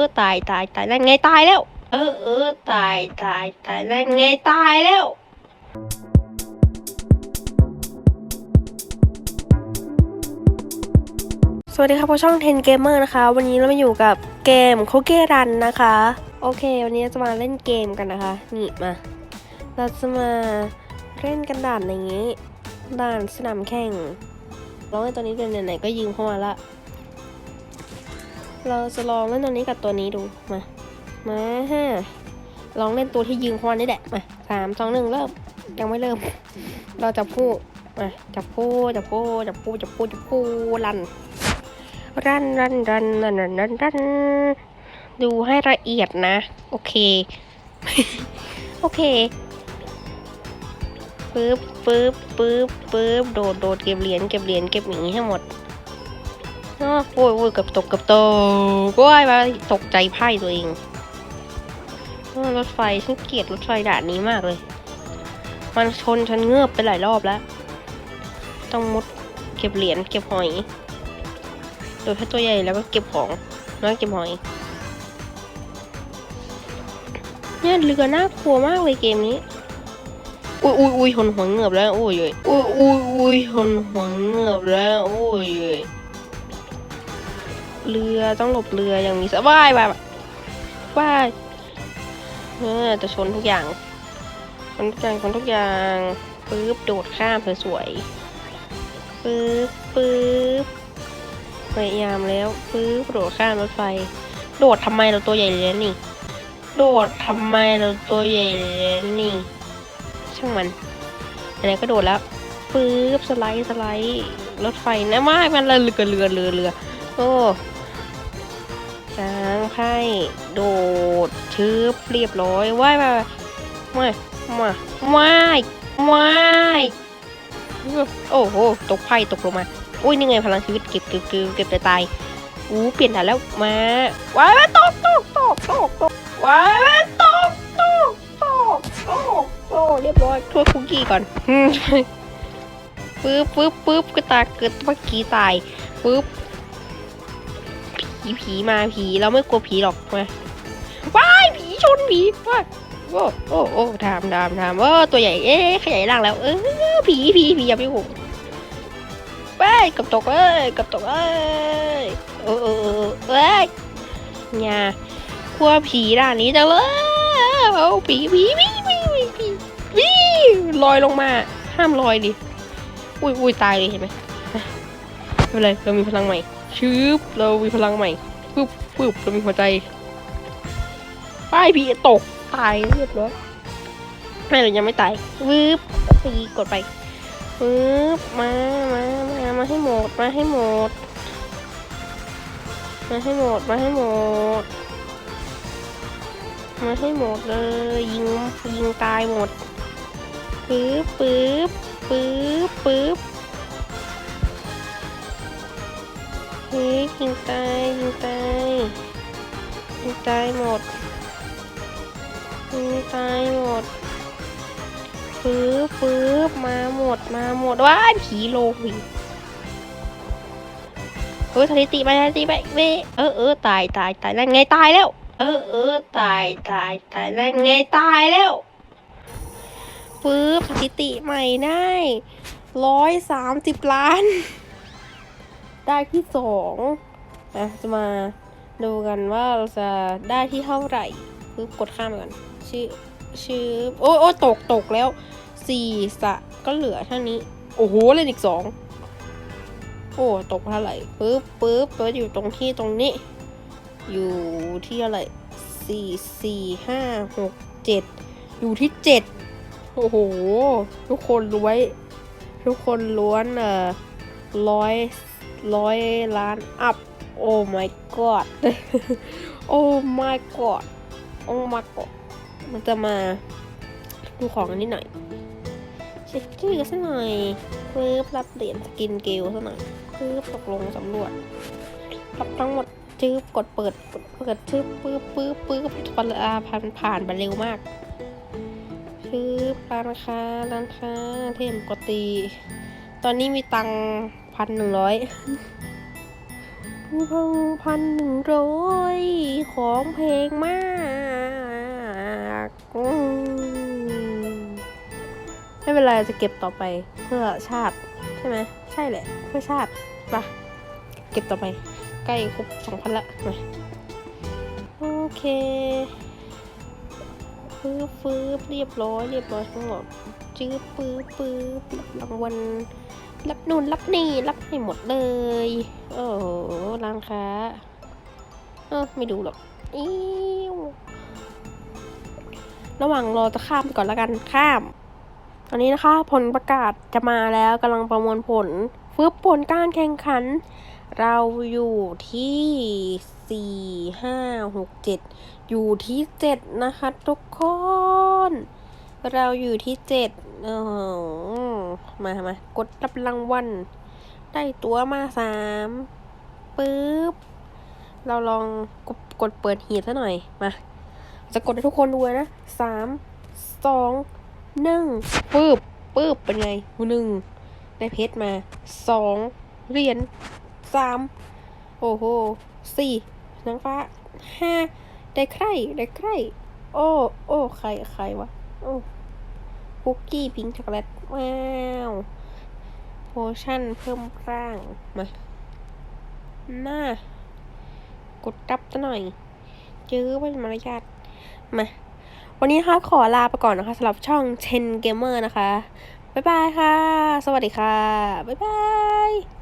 อตายตายตายนั่นไงตายแล้ว เออเออตายตายตายนั่นไงตายแล้วสวัสดีครับพวกช่อง 10 Gamer นะคะ วันนี้เรามาอยู่กับเกมโคเกรันนะคะ โอเค วันนี้จะมาเล่นเกมกันนะคะ นี่มา เราจะมาเล่นกันด่านอย่างนี้ ด่านสนามแข่งลองเล่นตัวนี้ดูไหนๆก็ยืมเข้ามาละ เราจะลองเล่นตัวนี้กับตัวนี้ดู มา มาฮะลองเล่นตัวที่ยืมเข้ามานี่แหละ มาสามสองหนึ่งเริ่ม ยังไม่เริ่ม เราจะพูดมาจับพูจับพูจับพูจับพูจับพูรัน รันรันรันรันรันรันรันดูให้ละเอียดนะ โอเค โอเคปึ๊บปึ๊บปึ๊บปึ๊บโดดโดดเก็บเหรียญเก็บเหรียญเก็บอย่างนี้ให้หมด โอ้ยโอ้ยเกับตกเกับตกก็ไอ้มาตกใจไพ่ตัวเองรถไฟฉันเกลียดรถไฟด่านนี้มากเลย มันชนฉันเงือบไปหลายรอบแล้ว ต้องมุดเก็บเหรียญเก็บหอย โดยแค่ตัวใหญ่แล้วก็เก็บของแล้วก็เก็บหอยเนี่ยเรือน่ากลัวมากเลยเกมนี้ อุ้ยอุ้ยอุ้ยหนหัวเงือบแล้ว โอ้ยเอ้ยอุ้ยอุ้ยอุ้ยหนหัวเงือบแล้ว โอ้ย เรือต้องหลบเรืออย่างมีสบายแบบว่ายเออจะชนทุกอย่างชนทุกอย่างชนทุกอย่างปึ๊บโดดข้ามสวยๆปึ๊บปึ๊บพยายามแล้วปื้อโดดข้ามรถไฟ โดดทำไมเราตัวใหญ่เลยนี่ โดดทำไมเราตัวใหญ่เลยนี่ ช่างมันอะไรก็โดดแล้วปื๊บสไลด์สไลด์รถไฟนะมากมันเรือเรือเรือเรือโอ้ ช้างไพ่โดดชืบเรียบร้อยว่ายมามามาว่ายว่ายโอ้โหตกไพ่ตกลงมาอุ้ยนี่ไงพลังชีวิตเก็บเก็บเก็บเก็บแต่ตายอู้เปลี่ยนด่านแล้วมาว้ายตกตกตกตกตกว้ายตกตกตกตกตกเรียบร้อยทั่วยคุกกี้ก่อนปึ๊บปึ๊บปึ๊บก็ตาเกิดเมื่อกี้ตายปึ๊บ ผีผีมาผีเราไม่กลัวผีหรอกมาว้ายผีชนผีว้ายโอ้โอ้โอ้ถามถามถามว่าตัวใหญ่เอ๊ะขยายร่างแล้ว เออผีผีผีอย่าไปห่วงเว้ยกับตกเอ้ยกับตกเอ้ยเออเออเอ้ยเนี่ยกลัวผีด่านนี้จังเลยเอาผีผีผีผีผีผีผีลอยลงมา ห้ามลอยดิอุ้ยอุ้ยตายเลยเห็นไหมไม่เป็นไรเรามีพลังใหม่ ชืบเรามีพลังใหม่ปึ๊บปึ๊บเรามีหัวใจป้ายผีตกตายเรียบร้อยไม่เรายังไม่ตายวืบปีกดไปปึ๊บมามามามาให้หมดมาให้หมดมาให้หมดมาให้หมดมาให้หมดเลยยิงยิงตายหมดปึ๊บปึ๊บปึ๊บปึ๊บ เฮ้ยยิงตายยิงตายยิงตายหมดยิงตายหมดปึ๊บปึ๊บมาหมดมาหมดว้าผีโลงอีกเออสถิติไปสถิติไปเว้เออเออตายตายตายนั่นไงตายแล้ว เออเออตายตายตายนั่นไงตายแล้วปึ๊บสถิติใหม่ได้ร้อยสามสิบล้าน ได้ที่สองอะจะมาดูกันว่าเราจะได้ที่เท่าไหร่ปึ๊บกดข้ามไปก่อนชื่อชื่อโอ้โอ้ตกตกแล้วสี่สะก็เหลือเท่านี้ โอ้โหเล่นอีกสองโอ้ตกเท่าไหร่ปึ๊บปึ๊บตัวอยู่ตรงที่ตรงนี้ อยู่ที่อะไรสี่สี่ห้าหกเจ็ดอยู่ที่เจ็ดโอ้โห ทุกคนรวย ทุกคนล้วนเอ่อร้อย ร้อยล้านอัพ โอ้ my god โอ้ my god โอ้ my god มันจะมาดูของกันนิดหน่อยเช็คชื่อกันสักหน่อยเพิ่มรับเหรียญสกินเกลสักหน่อยเพิ่มตกลงสำรวจรับทั้งหมดจืบกดเปิดเปิดชืบปื๊บปื๊บปื๊บผ่านผ่านผ่านไปเร็วมากชืบร้านค้าร้านค้าเทมกตี ตอนนี้มีตัง พันหนึ่งร้อยพังพันหนึ่งร้อยของเพลงมากไม่เป็นไรจะเก็บต่อไปเพื่อชาติใช่ไหมใช่แหละเพื่อชาติปะเก็บต่อไป ใกล้ครบสองพันละโอเคฟื้ฟื้เรียบร้อยเรียบร้อยทั้งหมดจื้อปื้อปื้อรางวัล รับนู่นรับนี่รับให้หมดเลย โอ้โหร้านค้าเออไม่ดูหรอกอิวระหว่างรอจะข้ามไปก่อนล้วกันข้าม ตอนนี้นะคะ ผลประกาศจะมาแล้วกำลังประมวลผลฟื้บผลการแข่งขัน เราอยู่ที่สี่ห้าหกเจ็ดอยู่ที่เจ็ดนะคะทุกคน เราอยู่ที่เจ็ดเออมามากดรับรางวัล ได้ตัวมาสามปึ๊บ เราลองกดกดเปิดหีบซะหน่อย มา จะกดให้ทุกคนดูนะสาม สองหนึ่งปึ๊บปึ๊บ เป็นไงหนึ่งได้เพชรมาสองเหรียญสามโอ้โหสี่นางฟ้าห้าได้ใครได้ใคร โอ้ โอ้ ใคร ใครวะ คุกกี้พิงช็อกโกแลต ว้าว โพชั่นเพิ่มร่าง มาหน้ากดรับซะหน่อย เจอเป็นมารยาทมา วันนี้นะคะขอลาไปก่อนนะคะสำหรับช่อง Chen Gamer นะคะ บ๊ายบายค่ะ สวัสดีค่ะ บ๊ายบาย